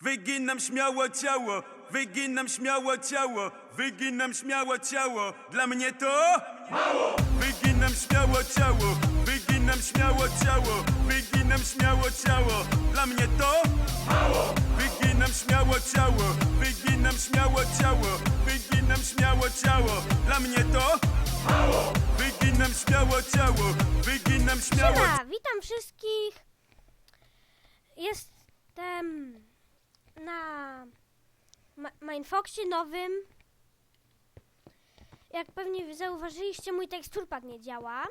Wyginam śmiało ciało, wyginam śmiało ciało, wyginam śmiało ciało. Dla mnie to mało. Wyginam śmiało ciało, wyginam śmiało ciało, wyginam śmiało ciało. Dla mnie to mało. Wyginam śmiało ciało, wyginam śmiało ciało, wyginam śmiało ciało. Dla mnie to mało. Wyginam śmiało ciało, wyginam śmiało Siema, witam wszystkich. Jestem na Mindfoxie nowym. Jak pewnie zauważyliście, mój teksturpad nie działa.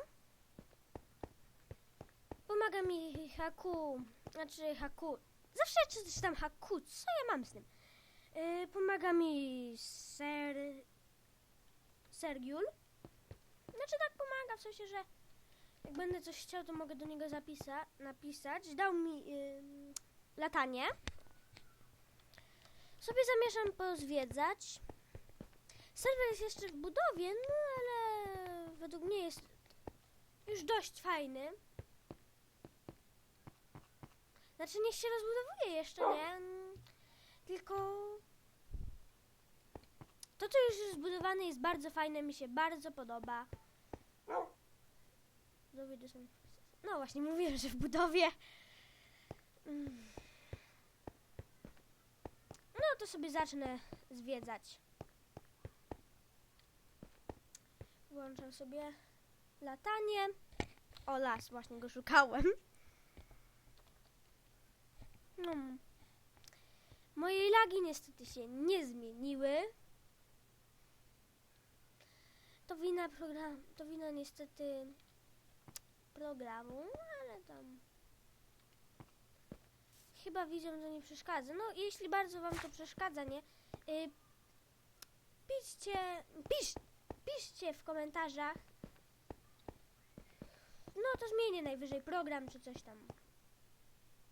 Pomaga mi Haku, znaczy Haku, zawsze czytam Haku, co ja mam z tym? Yy, pomaga mi Ser... Sergiul. Znaczy tak pomaga, w sensie, że jak będę coś chciał, to mogę do niego napisać. Dał mi ym, latanie. Sobie zamierzam pozwiedzać. Serwer jest jeszcze w budowie, no ale według mnie jest już dość fajny. Znaczy niech się rozbudowuje jeszcze, nie? Tylko to, co już jest zbudowane jest bardzo fajne, mi się bardzo podoba. No właśnie, mówiłem, że w budowie. Mm. No to sobie zacznę zwiedzać. Włączam sobie latanie. O, las, właśnie go szukałem. No. Moje lagi niestety się nie zmieniły. To wina program, to wina niestety programu, ale tam chyba widzą, że nie przeszkadza. No, jeśli bardzo wam to przeszkadza, nie? Y, piszcie, pisz, piszcie w komentarzach. No, to zmienię najwyżej program, czy coś tam.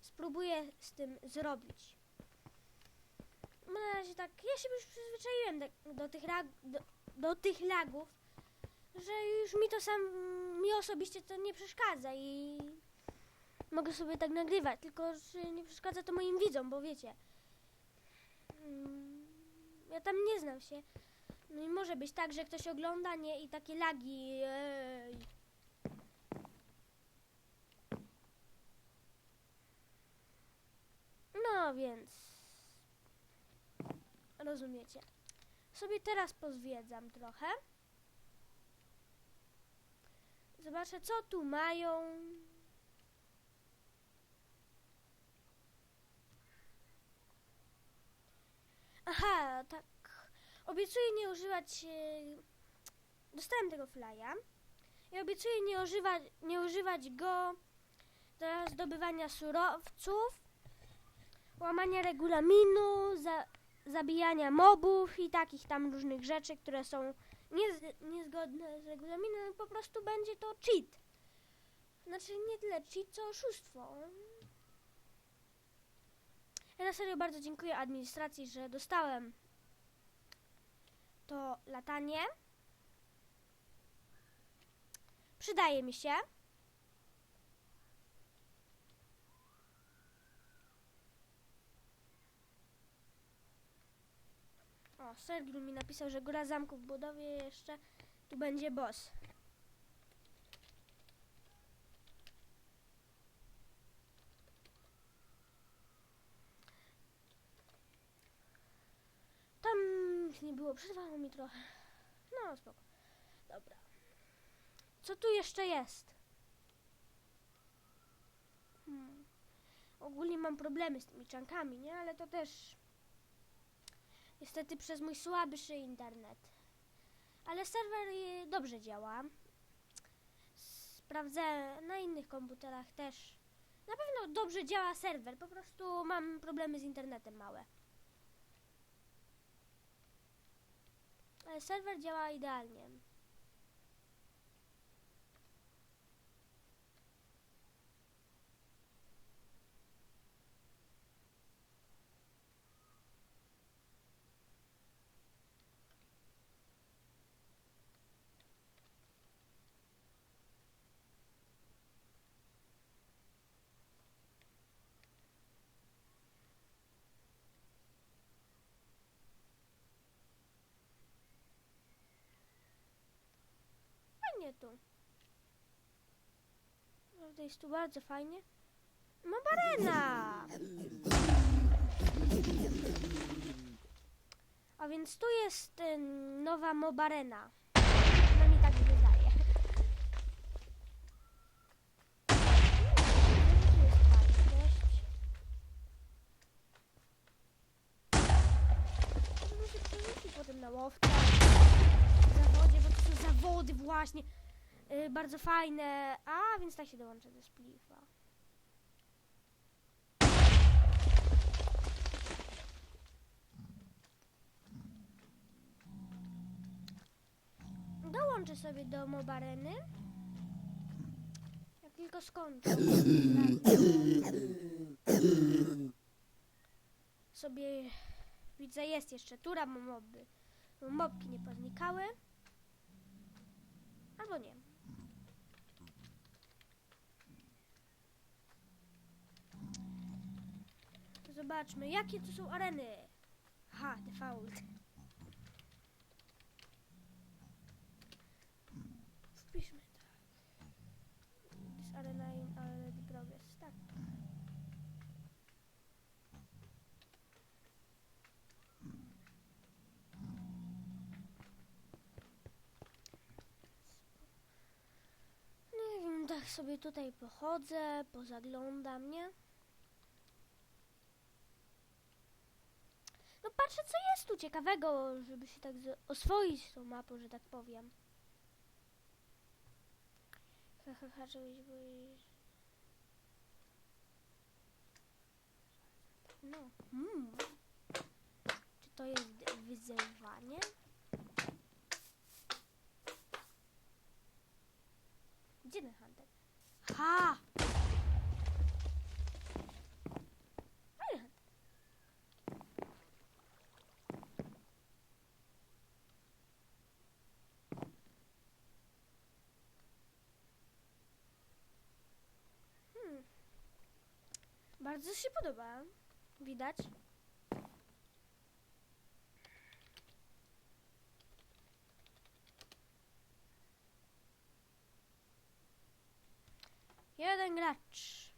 Spróbuję z tym zrobić. Na razie tak, ja się już przyzwyczaiłem do, do tych, lag, do, do tych lagów, że już mi to sam, mi osobiście to nie przeszkadza i mogę sobie tak nagrywać, tylko że nie przeszkadza to moim widzom, bo wiecie, mm, ja tam nie znam się. No i może być tak, że ktoś ogląda, nie, i takie lagi, ej. No więc, rozumiecie. Sobie teraz pozwiedzam trochę. Zobaczę, co tu mają. Aha, tak. Obiecuję nie używać. e, Dostałem tego flya. I obiecuję nie używać, nie używać go do zdobywania surowców, łamania regulaminu, za, zabijania mobów i takich tam różnych rzeczy, które są niez, niezgodne z regulaminem, po prostu będzie to cheat. Znaczy nie tyle cheat, co oszustwo. Ja na serio bardzo dziękuję administracji, że dostałem to latanie. Przydaje mi się. O, Sergiu mi napisał, że góra zamku w budowie jeszcze. Tu będzie boss. Tam nie było, przerwało mi trochę. No, spoko. Dobra. Co tu jeszcze jest? Hmm. Ogólnie mam problemy z tymi czankami, nie? Ale to też niestety przez mój słabszy internet. Ale serwer y, dobrze działa. Sprawdzę na innych komputerach też. Na pewno dobrze działa serwer, po prostu mam problemy z internetem małe. Serwer działa idealnie. Tu. Naprawdę jest tu bardzo fajnie. Mobarena! A więc tu jest y, nowa Mobarena. No mi tak wydaje. Fajnie się przerzucić potem na łowca. Właśnie. Y, bardzo fajne. A, więc tak się dołączę do Splifa. Dołączę sobie do Mobareny. Jak tylko skończę. sobie widzę jest jeszcze tura moby. Mobki nie poznikały. Albo nie. Zobaczmy, jakie to są areny. Ha, default. Wpiszmy tak. This arena in already progress. Tak. Nie wiem, tak sobie tutaj pochodzę, pozaglądam, nie? No patrzę, co jest tu ciekawego, żeby się tak oswoić tą mapą, że tak powiem. Ha, ha, ha, czegoś boisz. No. Mm. Czy to jest wyzywanie? Gdzie ten hunter? Ha! Hmm. Bardzo się podoba. Widać. Gracz.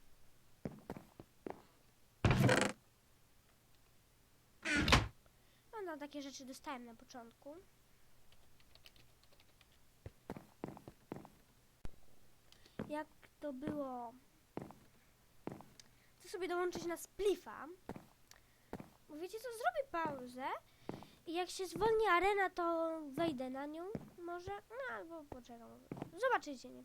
No, no takie rzeczy dostałem na początku. Jak to było? Chcę sobie dołączyć na splifa. Wiecie co, zrobię pauzę i jak się zwolni arena, to wejdę na nią może, no albo poczekam. Zobaczycie, nie?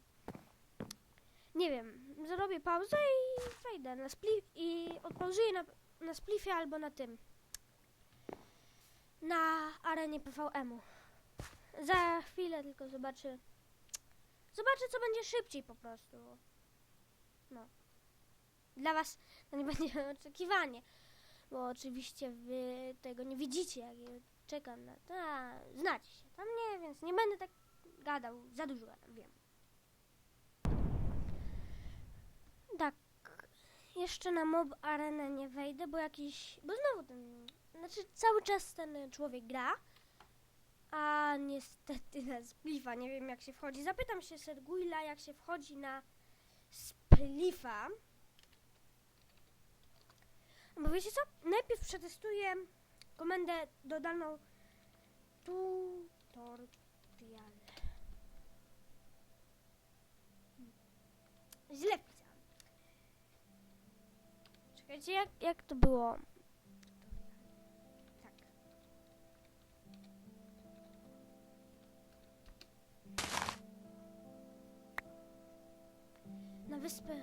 Nie wiem, zrobię pauzę i wejdę na splif i odpauzuję na, na splifie albo na tym. Na arenie PVM-u. Za chwilę tylko zobaczę. Zobaczę, co będzie szybciej po prostu. No. Dla was to nie będzie oczekiwanie. Bo oczywiście wy tego nie widzicie, jak ja czekam na to. A, znacie się tam, nie, więc nie będę tak gadał. Za dużo gadam, wiem. Tak. Jeszcze na mob arenę nie wejdę, bo jakiś. Bo znowu ten. Znaczy cały czas ten człowiek gra. A niestety na splifa nie wiem jak się wchodzi. Zapytam się Serguila jak się wchodzi na splifa. Bo wiecie co? Najpierw przetestuję komendę dodaną tutorial. Hmm. Czekajcie, jak, jak to było? Tak. Na wyspę.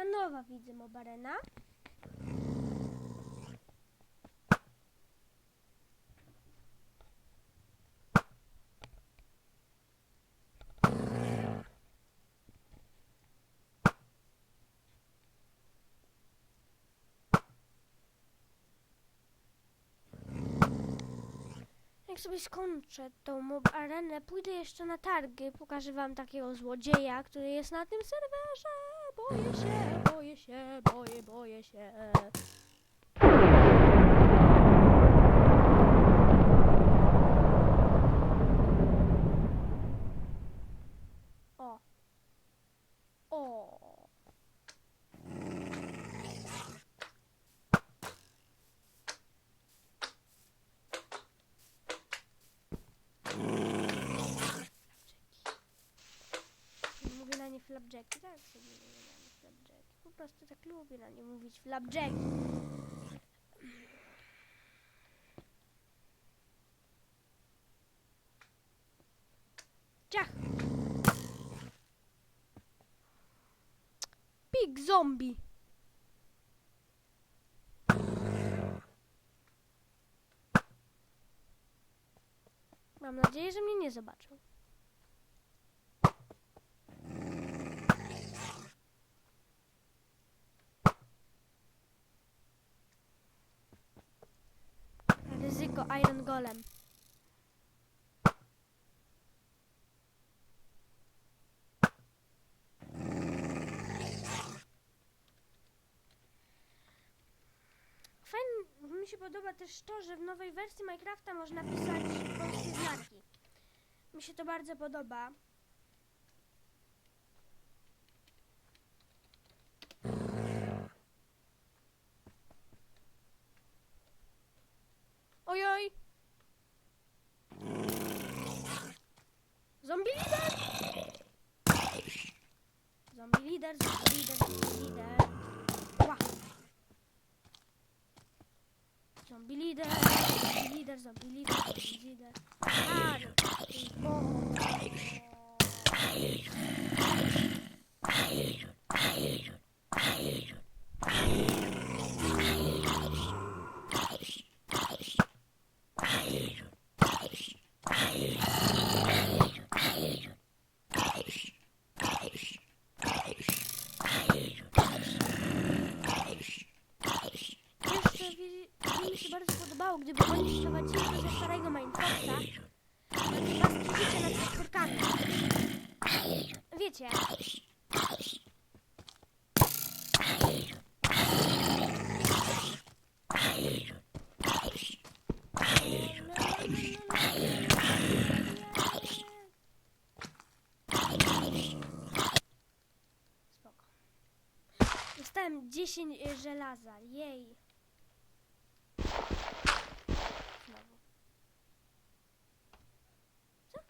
Taka nowa widzę mobarena. Jak sobie skończę tą mob arenę, pójdę jeszcze na targy, pokażę wam takiego złodzieja, który jest na tym serwerze. Boję się, boję się, boję, boję się. O. O. Mówię na nie flapjacki, tak sobie mówię na nie flapjacki. Po prostu tak lubię na nie mówić flapjacki. Ciach! Pig zombie! Mam nadzieję, że mnie nie zobaczą. Ryzyko Iron Golem. Fajnie, mi się podoba też to, że w nowej wersji Minecrafta można pisać polskie znaki. Mi się to bardzo podoba. Zombie leader, zombie leader, zombie leader. Ła. Zombie leader, zombie leader, zombie leader, zombie leader. A, no. Jeszcze wi- mi się bardzo podobało, gdyby oni wprowadzili to ze starego Minecrafta. Takie paski życia nad potworkami. Wiecie. Spoko. Dostałem 10 y, żelaza. Jej. Znowu. Co?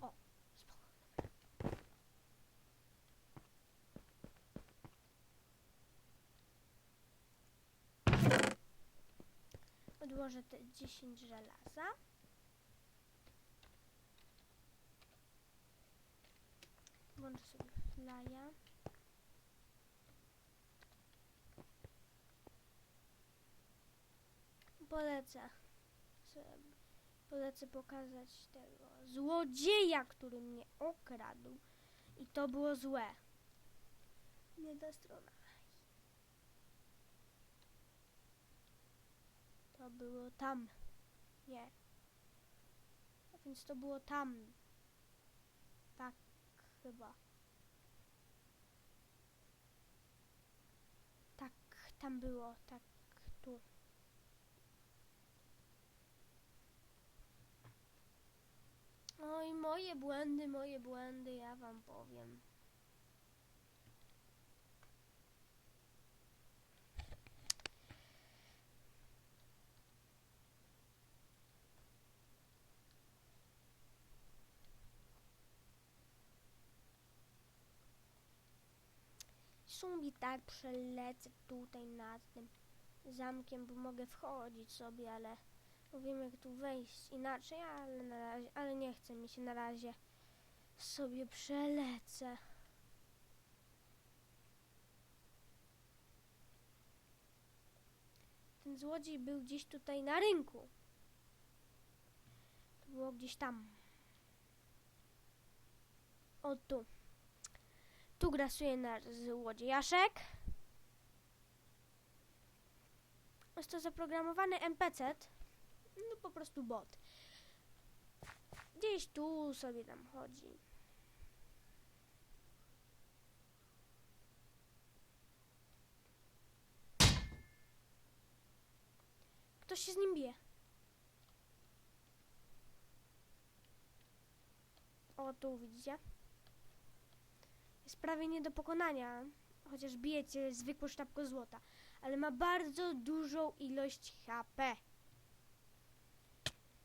O, spoko. Odłożę te 10 żelaza. Polecę. Polecę pokazać tego złodzieja, który mnie okradł. I to było złe. Nie ta strona. To było tam. Nie. A więc to było tam. Tak, chyba. Tak, tam było, tak, tu. Oj, moje błędy, moje błędy, ja wam powiem. Sumbi tak przelecę tutaj nad tym zamkiem, bo mogę wchodzić sobie, ale bo wiem jak tu wejść inaczej, ale na razie, ale nie chce mi się na razie sobie przelecę. Ten złodziej był gdzieś tutaj na rynku. To było gdzieś tam. O tu. Tu grasuje nasz złodziejaszek. Jest to zaprogramowany NPC. No po prostu bot. Gdzieś tu sobie tam chodzi. Ktoś się z nim bije. O, tu widzicie? Jest prawie nie do pokonania, chociaż bijecie zwykłą sztabką złota, ale ma bardzo dużą ilość HP.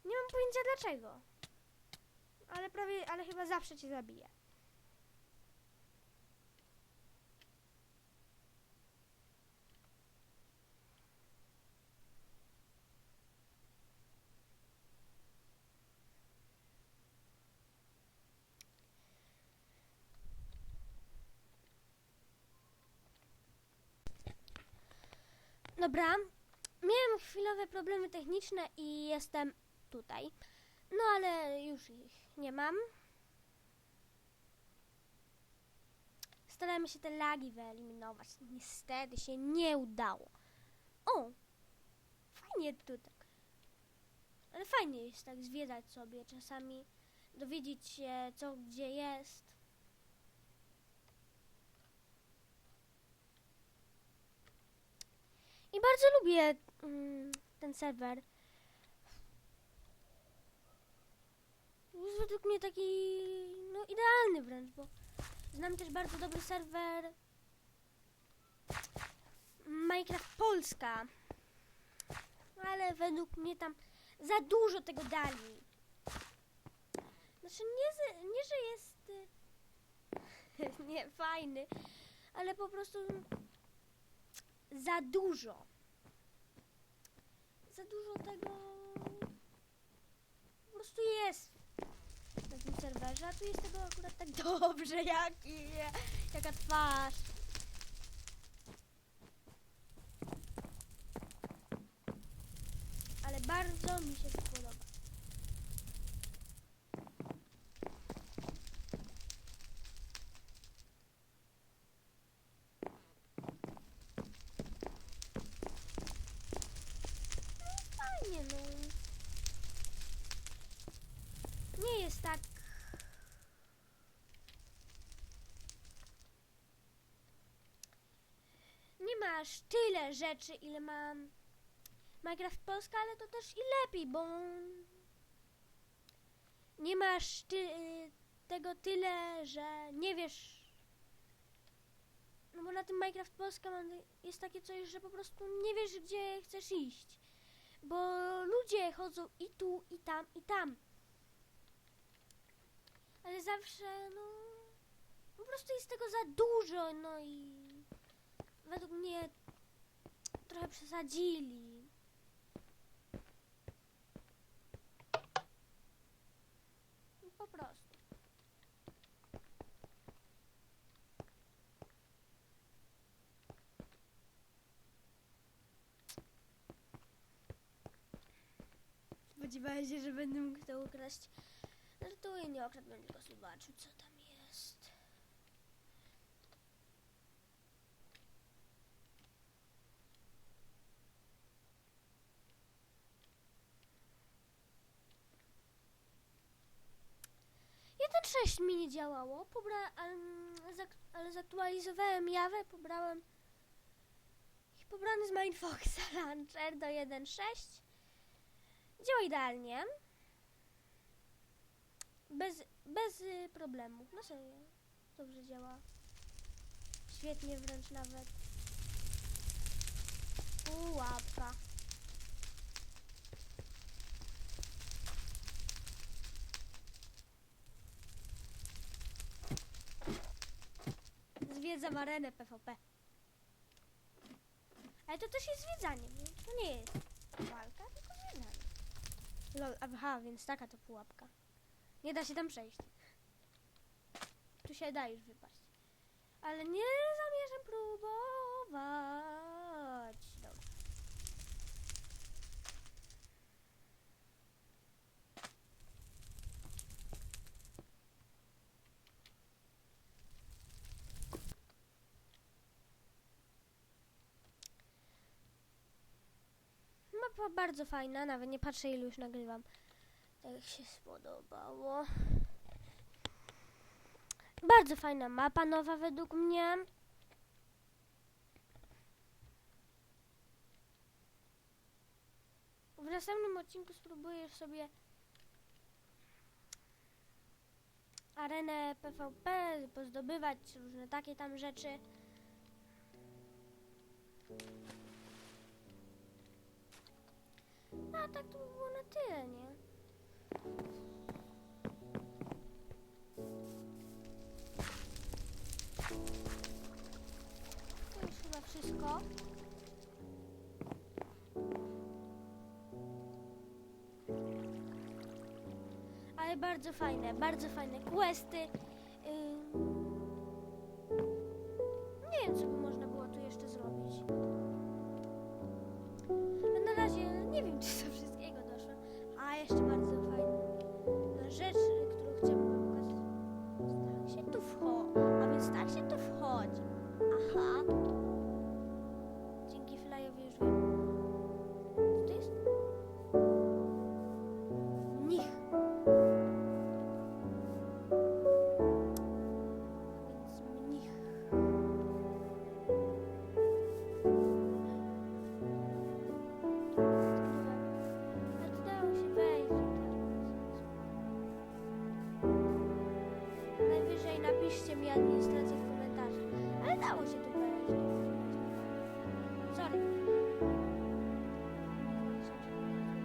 Nie mam pojęcia dlaczego. Ale prawie, ale chyba zawsze cię zabije. Dobra, miałem chwilowe problemy techniczne i jestem tutaj. No ale już ich nie mam. Staramy się te lagi wyeliminować. Niestety się nie udało. O! Fajnie tu tak. Ale fajnie jest tak zwiedzać sobie, czasami dowiedzieć się co gdzie jest. I bardzo lubię mm, ten serwer. Jest według mnie taki no idealny wręcz, bo znam też bardzo dobry serwer Minecraft Polska. Ale według mnie tam za dużo tego dali. Znaczy nie, nie że jest nie fajny, ale po prostu za dużo. Za dużo tego po prostu jest na tym serwerze, a tu jest tego akurat tak dobrze, jaki, jaka twarz. Ale bardzo mi się to podoba. Fajnie, no. Nie jest tak. Masz tyle rzeczy, ile mam Minecraft Polska, ale to też i lepiej, bo nie masz ty, tego tyle, że nie wiesz. No bo na tym Minecraft Polska jest takie coś, że po prostu nie wiesz, gdzie chcesz iść. Bo ludzie chodzą i tu, i tam, i tam. Ale zawsze, no. Po prostu jest tego za dużo, no i. Według mnie trochę przesadzili. No, Po prostu. Spodziewałem się, że będę mógł to ukraść. Żartuję, nie okradłem, tylko zobaczył, co tam jest. 1.6 mi nie działało, pobra, ale, zak, ale zaktualizowałem Jawę, pobrałem pobrany z Mindfoxa Launcher do 1.6. Działa idealnie. Bez, bez y, problemu. No serio. Dobrze działa. Świetnie wręcz nawet. Pułapka. Zwiedzam arenę PvP. Ale to też jest zwiedzanie, nie? To nie jest walka, tylko zwiedzanie. Lol, aha, więc taka to pułapka. Nie da się tam przejść. Tu się da już wypaść. Ale nie zamierzam próbować. Dobra. Mapa bardzo fajna, nawet nie patrzę ilu już nagrywam. Tak się spodobało. Bardzo fajna mapa nowa według mnie. W następnym odcinku spróbuję sobie arenę PvP, pozdobywać różne takie tam rzeczy. A tak to by było na tyle, nie? To już chyba wszystko. Ale bardzo fajne, bardzo fajne questy. Ym. Nie wiem, co by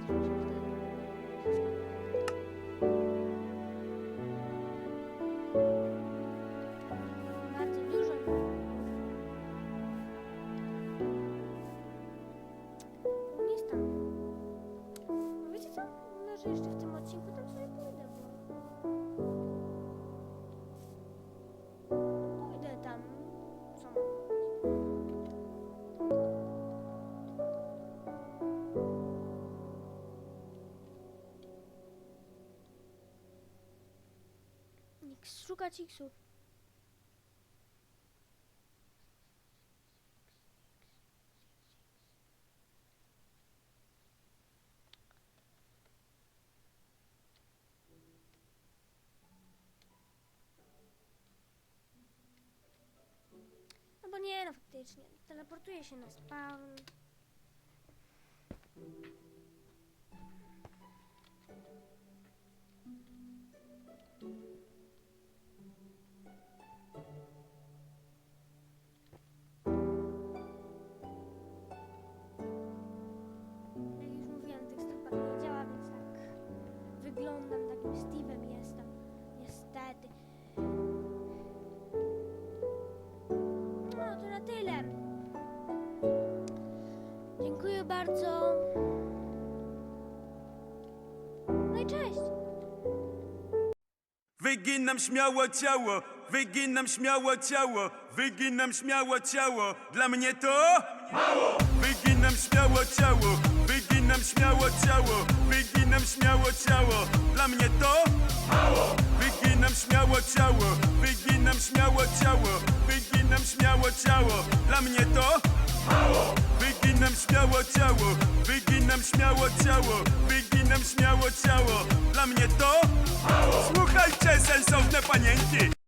Thank you. Nikt szuka Ciksu. No nie, no faktycznie. Teleportuje się na spawn. Dziękuję bardzo. No i cześć. Wyginam śmiało ciało, wyginam śmiało ciało, wyginam śmiało ciało. Dla mnie to mało. Wyginam śmiało ciało, wyginam śmiało ciało, wyginam śmiało ciało. Dla mnie to mało. Wyginam śmiało ciało, wyginam śmiało ciało, wyginam śmiało ciało. Dla mnie to mało. Wyginam śmiało ciało, wyginam śmiało ciało, wyginam śmiało ciało. Dla mnie to? Słuchajcie, sensowne panienki